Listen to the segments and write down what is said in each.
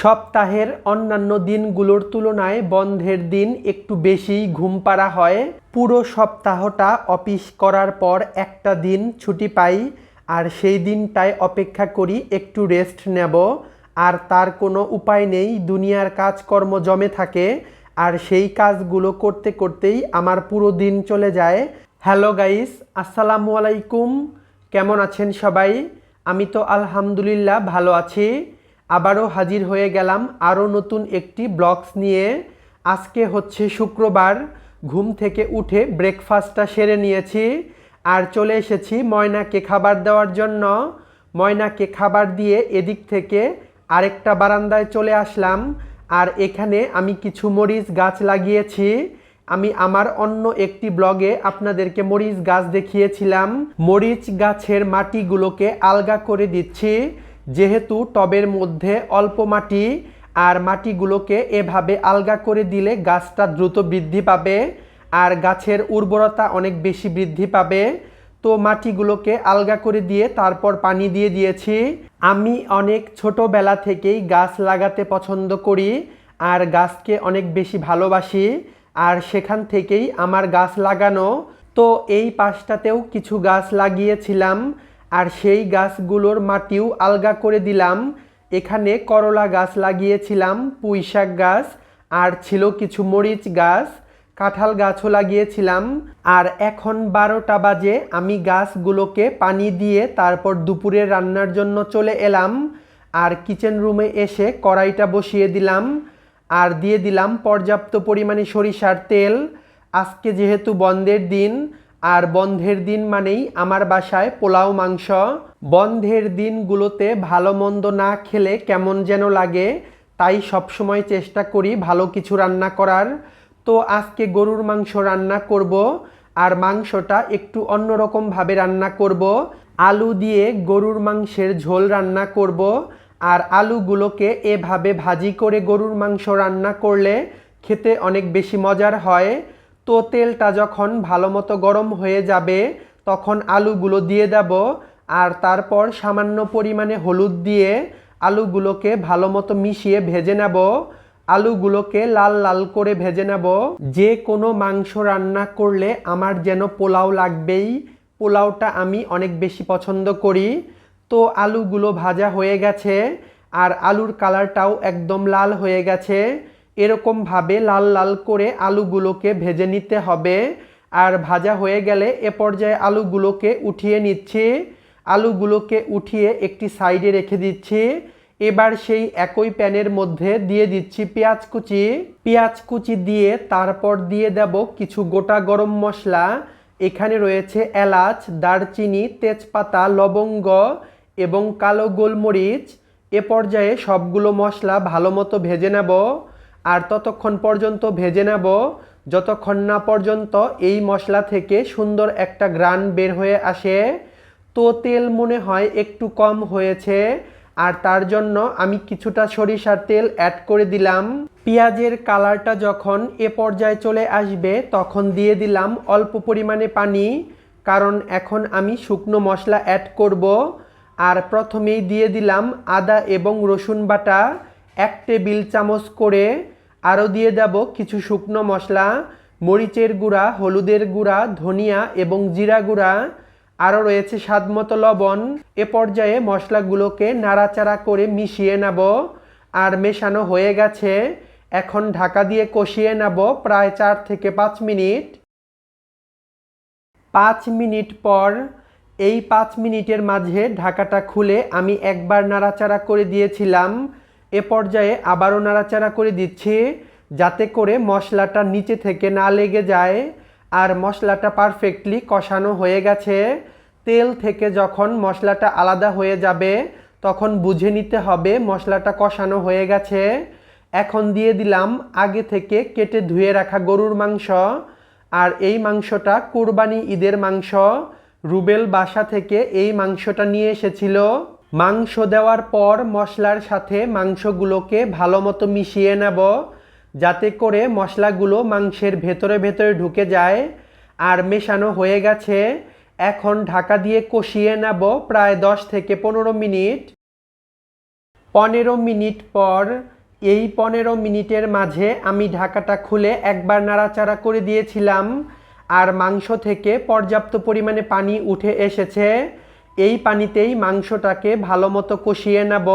সপ্তাহের অন্যান্য দিনগুলোর তুলনায় বন্ধের দিন একটু বেশি ঘুম পাড়া হয়। পুরো সপ্তাহটা অফিস করার পর একটা দিন ছুটি পাই আর সেই দিনটায় অপেক্ষা করি একটু রেস্ট নেব। আর তার কোনো উপায় নেই, দুনিয়ার কাজকর্ম জমে থাকে আর সেই কাজগুলো করতে করতেই আমার পুরো দিন চলে যায়। হ্যালো গাইস, আসসালামু আলাইকুম। কেমন আছেন সবাই? আমি তো আলহামদুলিল্লাহ ভালো আছি। আবারও হাজির হয়ে গেলাম আরও নতুন একটি ব্লগস নিয়ে। আজকে হচ্ছে শুক্রবার, ঘুম থেকে উঠে ব্রেকফাস্টটা সেরে নিয়েছি আর চলে এসেছি ময়নাকে খাবার দেওয়ার জন্য। ময়নাকে খাবার দিয়ে এদিক থেকে আরেকটা বারান্দায় চলে আসলাম আর এখানে আমি কিছু মরিচ গাছ লাগিয়েছি। আমি আমার অন্য একটি ব্লগে আপনাদেরকে মরিচ গাছ দেখিয়েছিলাম। মরিচ গাছের মাটিগুলোকে আলগা করে দিচ্ছি। যেহেতু টবের মধ্যে অল্প মাটি আর মাটিগুলোকে এভাবে আলগা করে দিলে গাছটা দ্রুত বৃদ্ধি পাবে আর গাছের উর্বরতা অনেক বেশি বৃদ্ধি পাবে। তো মাটিগুলোকে আলগা করে দিয়ে তারপর পানি দিয়ে দিয়েছি। আমি অনেক ছোটোবেলা থেকেই গাছ লাগাতে পছন্দ করি আর গাছকে অনেক বেশি ভালোবাসি আর সেখান থেকেই আমার গাছ লাগানো। তো এই পাশটাতেও কিছু গাছ লাগিয়েছিলাম। আর সেই গাছগুলোর মাটিও আলগা করে দিলাম। এখানে করলা গাছ লাগিয়েছিলাম পুঁই শাক গাছ, আর ছিল কিছু মরিচ গাছ, কাঁঠাল গাছও লাগিয়েছিলাম। আর এখন বারোটা বাজে, আমি গাছগুলোকে পানি দিয়ে তারপর দুপুরে রান্নার জন্য চলে এলাম। আর কিচেন রুমে এসে কড়াইটা বসিয়ে দিলাম। আর দিয়ে দিলাম পর্যাপ্ত পরিমাণে সরিষার তেল। আজকে যেহেতু বন্ধের দিন আর বন্ধের দিন মানেই আমার বাসায় পোলাও, মাংস। বন্ধের দিনগুলোতে ভালো মন্দ না খেলে কেমন যেন লাগে, তাই সবসময় চেষ্টা করি ভালো কিছু রান্না করার। তো আজকে গরুর মাংস রান্না করব, আর মাংসটা একটু অন্যরকমভাবে রান্না করব। আলু দিয়ে গরুর মাংসের ঝোল রান্না করব, আর আলুগুলোকে এভাবে ভাজি করে গরুর মাংস রান্না করলে খেতে অনেক বেশি মজার হয়। তো তেলটা যখন ভালো মতো গরম হয়ে যাবে, তখন আলুগুলো দিয়ে দেব। আর তারপর সামান্য পরিমাণে হলুদ দিয়ে আলুগুলোকে ভালো মতো মিশিয়ে ভেজে নেব। আলুগুলোকে লাল লাল করে ভেজে নেব। যে কোনো মাংস রান্না করলে আমার যেন পোলাও লাগবেই। পোলাওটা আমি অনেক বেশি পছন্দ করি। তো আলুগুলো ভাজা হয়ে গেছে। আর আলুর কালারটাও একদম লাল হয়ে গেছে। এরকমভাবে লাল লাল করে আলুগুলোকে ভেজে নিতে হবে। আর ভাজা হয়ে গেলে এ পর্যায়ে আলুগুলোকে উঠিয়ে নিচ্ছি। আলুগুলোকে উঠিয়ে একটি সাইডে রেখে দিচ্ছি। এবার সেই একই প্যানের মধ্যে দিয়ে দিচ্ছি পেঁয়াজ কুচি। পেঁয়াজ কুচি দিয়ে তারপর দিয়ে দেব কিছু গোটা গরম মশলা। এখানে রয়েছে এলাচ, দারচিনি, তেজপাতা, লবঙ্গ এবং কালো গোলমরিচ। এ পর্যায়ে সবগুলো মশলা ভালো মতো ভেজে নেব। আর ততক্ষণ পর্যন্ত ভেজে নেব। যতক্ষণ না পর্যন্ত এই মশলা থেকে সুন্দর একটা গ্রান বের হয়ে আসে, তো তেল মনে হয় একটু কম হয়েছে। আর তার জন্য আমি কিছুটা সরিষার তেল অ্যাড করে দিলাম। পেঁয়াজের কালারটা যখন এ পর্যায়ে চলে আসবে, তখন দিয়ে দিলাম অল্প পরিমাণে পানি, কারণ এখন আমি শুকনো মশলা অ্যাড করব। আর প্রথমেই দিয়ে দিলাম আদা এবং রসুন বাটা এক টেবিল চামচ করে আরও দিয়ে দেব কিছু শুকনো মশলা, মরিচের গুঁড়া, হলুদের গুঁড়া, ধনিয়া এবং জিরা গুঁড়া। আরও রয়েছে স্বাদ মতো লবণ। এ পর্যায়ে মশলাগুলোকে নাড়াচাড়া করে মিশিয়ে নেব। আর মেশানো হয়ে গেছে। এখন ঢাকা দিয়ে কষিয়ে নেব প্রায় চার থেকে পাঁচ মিনিট। পাঁচ মিনিট পর, এই পাঁচ মিনিটের মাঝে ঢাকাটা খুলে আমি একবার নাড়াচাড়া করে দিয়েছিলাম। এ পর্যায়ে আবারও নাড়াচাড়া করে দিচ্ছি, যাতে করে মশলাটা নিচে থেকে না লেগে যায়। আর মশলাটা পারফেক্টলি কষানো হয়ে গেছে। তেল থেকে যখন মশলাটা আলাদা হয়ে যাবে, তখন বুঝে নিতে হবে মশলাটা কষানো হয়ে গেছে। এখন দিয়ে দিলাম আগে থেকে কেটে ধুয়ে রাখা গরুর মাংস। আর এই মাংসটা কুরবানি ঈদের মাংস। রুবেল বাসা থেকে এই মাংসটা নিয়ে এসেছিল। মাংস দেওয়ার পর মশলার সাথে মাংসগুলোকে ভালো মতো মিশিয়ে নেব, যাতে করে মশলাগুলো মাংসের ভেতরে ভেতরে ঢুকে যায় আর মেশানো হয়ে গেছে। এখন ঢাকা দিয়ে কষিয়ে নেব প্রায় দশ থেকে পনেরো মিনিট। পনেরো মিনিট পর, এই পনেরো মিনিটের মাঝে আমি ঢাকাটা খুলে একবার নাড়াচাড়া করে দিয়েছিলাম আর মাংস থেকে পর্যাপ্ত পরিমাণে পানি উঠে এসেছে। এই পানিতেই মাংসটাকে ভালো মতো কষিয়ে নেব।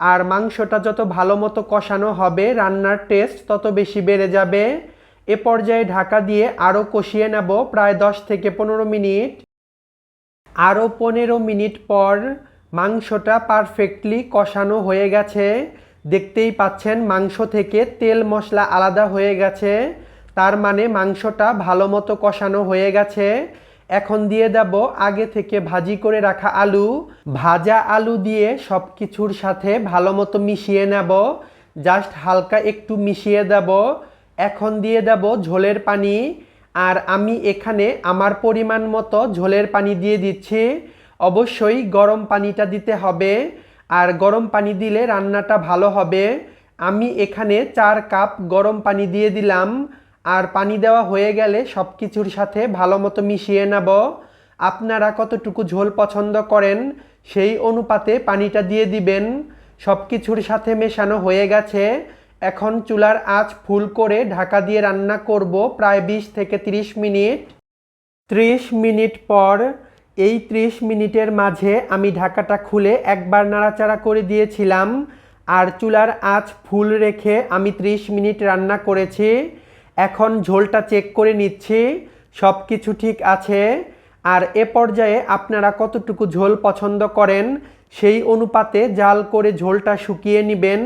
আর মাংসটা যত ভালো মতো কষানো হবে, রান্নার টেস্ট তত বেশি বেড়ে যাবে। এ পর্যায়ে ঢাকা দিয়ে আরও কষিয়ে নেব প্রায় দশ থেকে পনেরো মিনিট। আরও পনেরো মিনিট পর মাংসটা পারফেক্টলি কষানো হয়ে গেছে। দেখতেই পাচ্ছেন মাংস থেকে তেল মশলা আলাদা হয়ে গেছে। তার মানে মাংসটা ভালো মতো কষানো হয়ে গেছে। এখন দিয়ে দেব আগে থেকে ভাজি করে রাখা আলু। ভাজা আলু দিয়ে সব কিছুর সাথে ভালো মতো মিশিয়ে নেব। জাস্ট হালকা একটু মিশিয়ে দেব। এখন দিয়ে দেব ঝোলের পানি। আর আমি এখানে আমার পরিমাণ মতো ঝোলের পানি দিয়ে দিচ্ছি। অবশ্যই গরম পানিটা দিতে হবে। আর গরম পানি দিলে রান্নাটা ভালো হবে। আমি এখানে চার কাপ গরম পানি দিয়ে দিলাম। আর পানি দেওয়া হয়ে গেলে সব কিছুর সাথে ভালো মতো মিশিয়ে নেব। আপনারা কতটুকু ঝোল পছন্দ করেন সেই অনুপাতে পানিটা দিয়ে দিবেন। সব কিছুর সাথে মেশানো হয়ে গেছে। এখন চুলার আঁচ ফুল করে ঢাকা দিয়ে রান্না করব প্রায় বিশ থেকে 30 মিনিট। ত্রিশ মিনিট পর, এই ত্রিশ মিনিটের মাঝে আমি ঢাকাটা খুলে একবার নাড়াচাড়া করে দিয়েছিলাম। আর চুলার আঁচ ফুল রেখে আমি ত্রিশ মিনিট রান্না করেছি। এখন ঝোলটা চেক করে নিচ্ছি সব কিছু ঠিক আছে। আর এ পর্যায়ে আপনারা কতটুকু ঝোল পছন্দ করেন, সেই অনুপাতে জাল করে ঝোলটা শুকিয়ে নেবেন।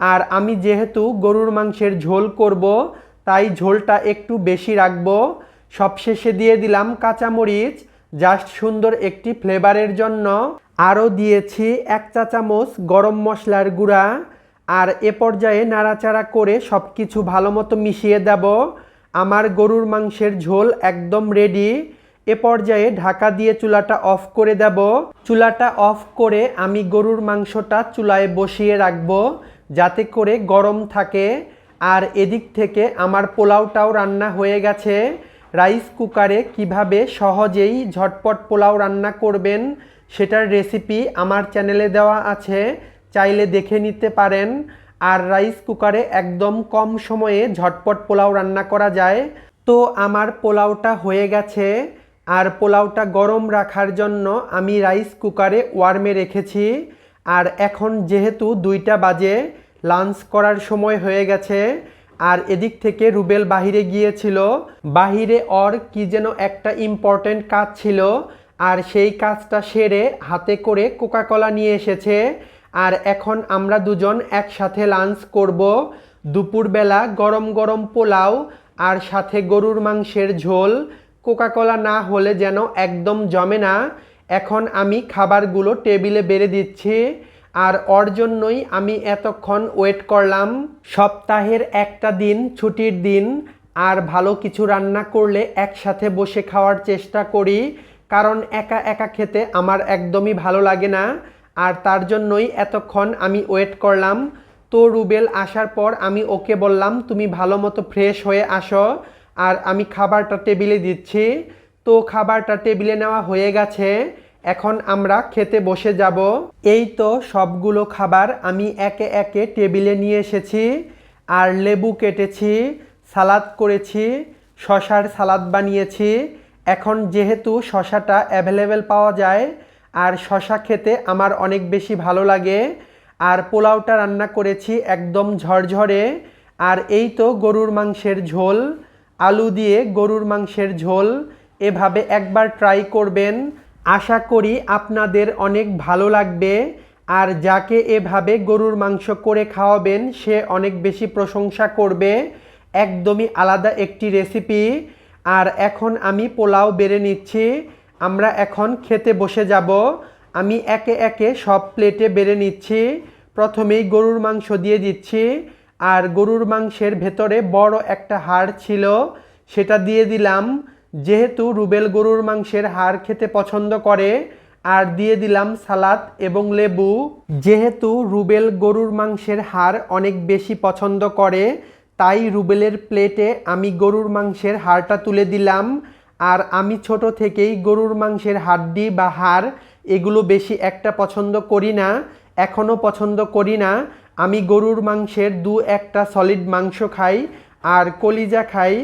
আর আমি যেহেতু গরুর মাংসের ঝোল করব, তাই ঝোলটা একটু বেশি রাখব। সবশেষে দিয়ে দিলাম কাঁচামরিচ, জাস্ট সুন্দর একটি ফ্লেভারের জন্য। আরও দিয়েছি এক চা চামচ গরম মশলার গুঁড়া। আর এ পর্যায়ে নাড়াচাড়া করে সব কিছু ভালো মতো মিশিয়ে দেব। আমার গরুর মাংসের ঝোল একদম রেডি এ পর্যায়ে ঢাকা দিয়ে চুলাটা অফ করে দেব। চুলাটা অফ করে আমি গরুর মাংসটা চুলায় বসিয়ে রাখব যাতে করে গরম থাকে। আর এদিক থেকে আমার পোলাওটাও রান্না হয়ে গেছে। রাইস কুকারে কীভাবে সহজেই ঝটপট পোলাও রান্না করবেন, সেটার রেসিপি আমার চ্যানেলে দেওয়া আছে। চাইলে দেখে নিতে পারেন। আর রাইস কুকারে একদম কম সময়ে ঝটপট পোলাও রান্না করা যায়। তো আমার পোলাওটা হয়ে গেছে। আর পোলাওটা গরম রাখার জন্য আমি রাইস কুকারে ওয়ার্মে রেখেছি। আর এখন যেহেতু দুইটা বাজে, লাঞ্চ করার সময় হয়ে গেছে। আর এদিক থেকে রুবেল বাহিরে গিয়েছিল। বাহিরে ওর কি যেন একটা ইম্পর্ট্যান্ট কাজ ছিল। আর সেই কাজটা সেরে হাতে করে কোকাকলা নিয়ে এসেছে। আর এখন আমরা দুজন একসাথে লাঞ্চ করব দুপুরবেলা গরম গরম পোলাও আর সাথে গরুর মাংসের ঝোল। কোকাকোলা না হলে যেন একদম জমে না। এখন আমি খাবারগুলো টেবিলে বেড়ে দিচ্ছি আর ওর জন্যই আমি এতক্ষণ ওয়েট করলাম। সপ্তাহের একটা দিন, ছুটির দিন আর ভালো কিছু রান্না করলে একসাথে বসে খাওয়ার চেষ্টা করি, কারণ একা একা খেতে আমার একদমই ভালো লাগে না। আর তার জন্যই এতক্ষণ আমি ওয়েট করলাম। তো রুবেল আসার পর আমি ওকে বললাম, তুমি ভালো মতো ফ্রেশ হয়ে আসো। আর আমি খাবারটা টেবিলে দিচ্ছি। তো খাবারটা টেবিলে নেওয়া হয়ে গেছে। এখন আমরা খেতে বসে যাব। এই তো সবগুলো খাবার আমি একে একে টেবিলে নিয়ে এসেছি। আর লেবু কেটেছি, সালাদ করেছি, শশার সালাদ বানিয়েছি। এখন যেহেতু শশাটা অ্যাভেলেবেল পাওয়া যায় আর শশা খেতে আমার অনেক বেশি ভালো লাগে। আর পোলাওটা রান্না করেছি একদম ঝরঝরে। আর এই তো গরুর মাংসের ঝোল। আলু দিয়ে গরুর মাংসের ঝোল। এভাবে একবার ট্রাই করবেন। আশা করি আপনাদের অনেক ভালো লাগবে। আর যাকে এভাবে গরুর মাংস করে খাওয়াবেন, সে অনেক বেশি প্রশংসা করবে। একদমই আলাদা একটি রেসিপি আর এখন আমি পোলাও বেড়ে নিচ্ছি। আমরা এখন খেতে বসে যাব। আমি একে একে সব প্লেটে বেড়ে নিচ্ছি। প্রথমেই গরুর মাংস দিয়ে দিচ্ছি। আর গরুর মাংসের ভেতরে বড় একটা হাড় ছিল, সেটা দিয়ে দিলাম। যেহেতু রুবেল গরুর মাংসের হাড় খেতে পছন্দ করে, আর দিয়ে দিলাম সালাদ এবং লেবু। যেহেতু রুবেল গরুর মাংসের হাড় অনেক বেশি পছন্দ করে, তাই রুবেলের প্লেটে আমি গরুর মাংসের হাড়টা তুলে দিলাম। আর আমি ছোট থেকেই গরুর মাংসের হাড্ডি বা হাড় এগুলো বেশি একটা পছন্দ করি না, এখনও পছন্দ করি না। আমি গরুর মাংসের দু একটা সলিড মাংস খাই আর কলিজা খাই।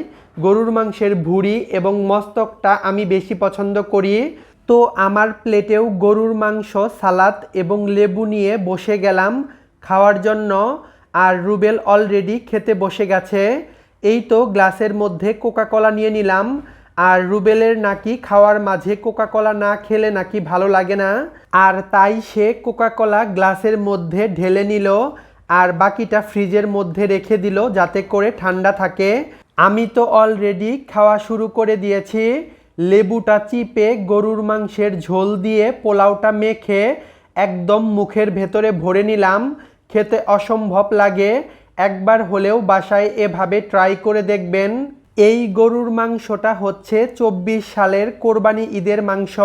গরুর মাংসের ভুঁড়ি এবং মস্তকটা আমি বেশি পছন্দ করি। তো আমার প্লেটেও গরুর মাংস, সালাদ এবং লেবু নিয়ে বসে গেলাম খাওয়ার জন্য আর রুবেল অলরেডি খেতে বসে গেছে। এই তো গ্লাসের মধ্যে কোকা কলা নিয়ে নিলাম। আর রুবেলের নাকি খাওয়ার মাঝে কোকা কলা না খেলে নাকি ভালো লাগে না? আর তাই সে কোকা কলা গ্লাসের মধ্যে ঢেলে নিল আর বাকিটা ফ্রিজের মধ্যে রেখে দিল যাতে করে ঠান্ডা থাকে। আমি তো অলরেডি খাওয়া শুরু করে দিয়েছি। লেবুটা চিপে গরুর মাংসের ঝোল দিয়ে পোলাওটা মেখে একদম মুখের ভেতরে ভরে নিলাম। খেতে অসম্ভব লাগে। একবার হলেও বাসায় এভাবে ট্রাই করে দেখবেন। এই গরুর মাংসটা হচ্ছে চব্বিশ সালের কোরবানি ঈদের মাংস।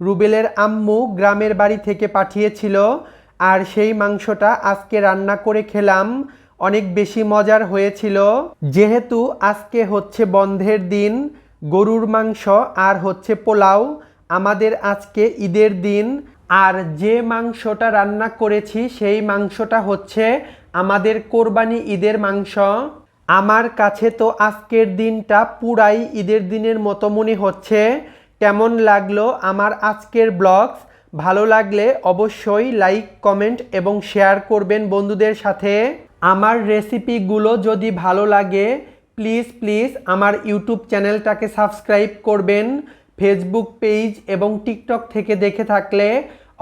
রুবেলের আম্মু গ্রামের বাড়ি থেকে পাঠিয়েছিল। আর সেই মাংসটা আজকে রান্না করে খেলাম। অনেক বেশি মজার হয়েছিল। যেহেতু আজকে হচ্ছে বন্ধের দিন, গরুর মাংস আর হচ্ছে পোলাও আমাদের আজকে ঈদের দিন। আর যে মাংসটা রান্না করেছি, সেই মাংসটা হচ্ছে আমাদের কোরবানি ঈদের মাংস। আমার কাছে তো আজকের দিনটা পুরাই ঈদের দিনের মতো মনে হচ্ছে। কেমন লাগল আমার আজকের ব্লগস? ভালো লাগলে অবশ্যই লাইক, কমেন্ট এবং শেয়ার করবেন বন্ধুদের সাথে। আমার রেসিপিগুলো যদি ভালো লাগে, প্লিজ প্লিজ আমার ইউটিউব চ্যানেলটাকে সাবস্ক্রাইব করবেন। ফেসবুক পেজ এবং টিকটক থেকে দেখে থাকলে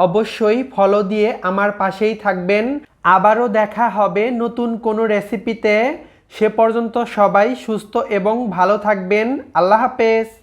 অবশ্যই ফলো দিয়ে আমার পাশেই থাকবেন। আবারও দেখা হবে নতুন কোনো রেসিপিতে। সে পর্যন্ত সবাই সুস্থ এবং ভালো থাকবেন। আল্লাহ হাফেজ।